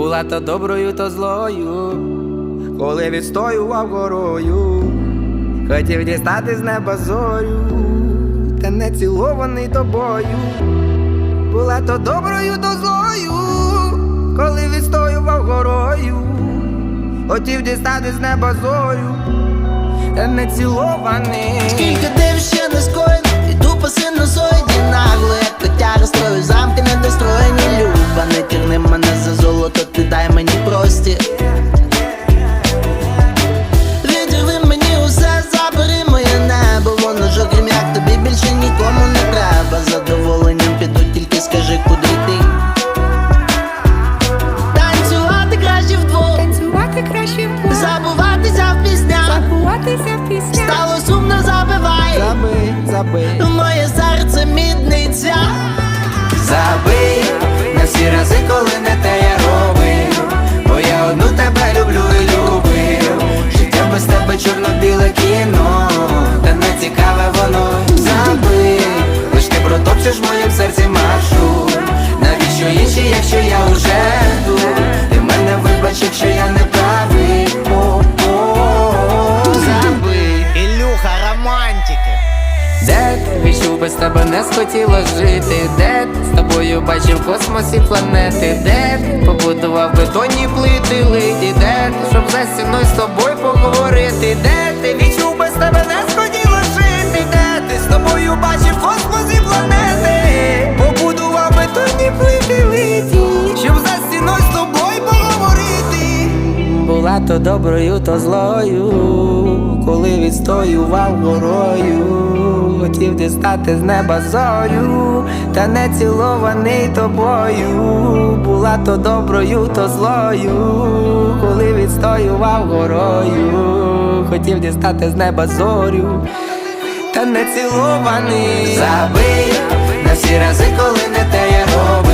Була то доброю, то злою, коли відстоював горою, хотів дістати з неба зорю, та не цілований тобою. Була то доброю, то злою, коли відстоював горою, хотів дістати з неба зорю, та не цілований. Танцювати краще вдвох, забуватися в піснях. забуватися в піснях. Стало сумно, забивай. Забий, забий. Моє серце мідниця Забий на всі рази, коли не те я робив Бо я одну тебе люблю і любив Життя без тебе чорно-біле кіно Та не цікаве воно Забий, лиш ти протопчеш в де ти відчув без тебе не схотіло жити? Де з тобою бачив в космосі планети? Де ти побудував бетонні плити литі? Де щоб за стіною з тобою поговорити? Де То доброю, то злою, коли відстоював горою, хотів дістати з неба зорю, та не цілований тобою. Була то доброю, то злою, коли відстоював горою, хотів дістати з неба зорю, та не цілований. Забий на всі рази, коли не те я робив,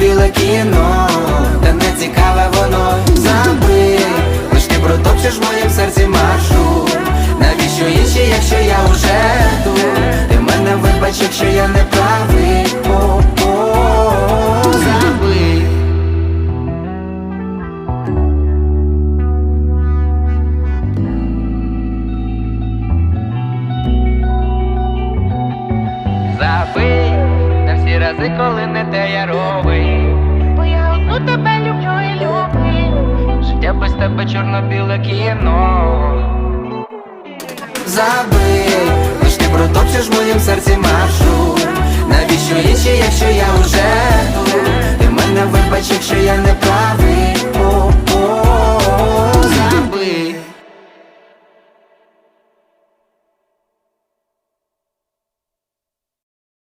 чорно-біле кіно, та не цікаве воно забий, лиш ти протопчеш в моїм серці маршу. Навіщо інші, якщо я уже тут? Ти мене вибач, якщо я не правий. Забий на всі рази, коли не те я робив Бо я одну тебе люблю і люблю Життя без тебе чорно-біле кіно. Забий, лиш ти протопчеш в моїм серці маршрут. Навіщо інші, якщо я вже тут?